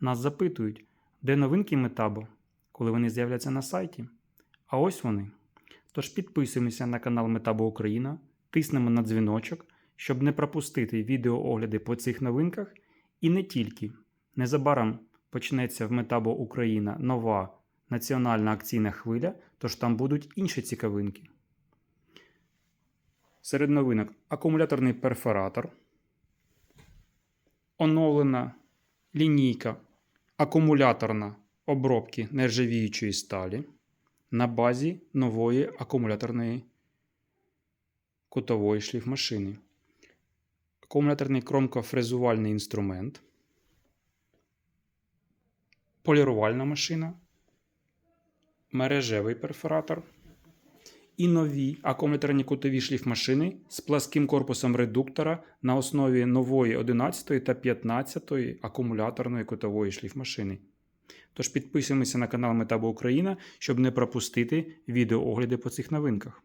Нас запитують, де новинки Метабо, коли вони з'являться на сайті. А ось вони. Тож підписуємося на канал Метабо Україна, тиснемо на дзвіночок, щоб не пропустити відеоогляди по цих новинках. І не тільки. Незабаром почнеться в Метабо Україна нова національна акційна хвиля, тож там будуть інші цікавинки. Серед новинок акумуляторний перфоратор, оновлена лінійка акумуляторна обробки нержавіючої сталі на базі нової акумуляторної кутової шліфмашини. Акумуляторний кромкофрезувальний інструмент, полірувальна машина, мережевий перфоратор і нові акометерні кутові шліфмашини з пласким корпусом редуктора на основі нової 11 та 15 акумуляторної кутової шліфмашини. Тож підписуємося на канал Метабо Україна, щоб не пропустити відеоогляди по цих новинках.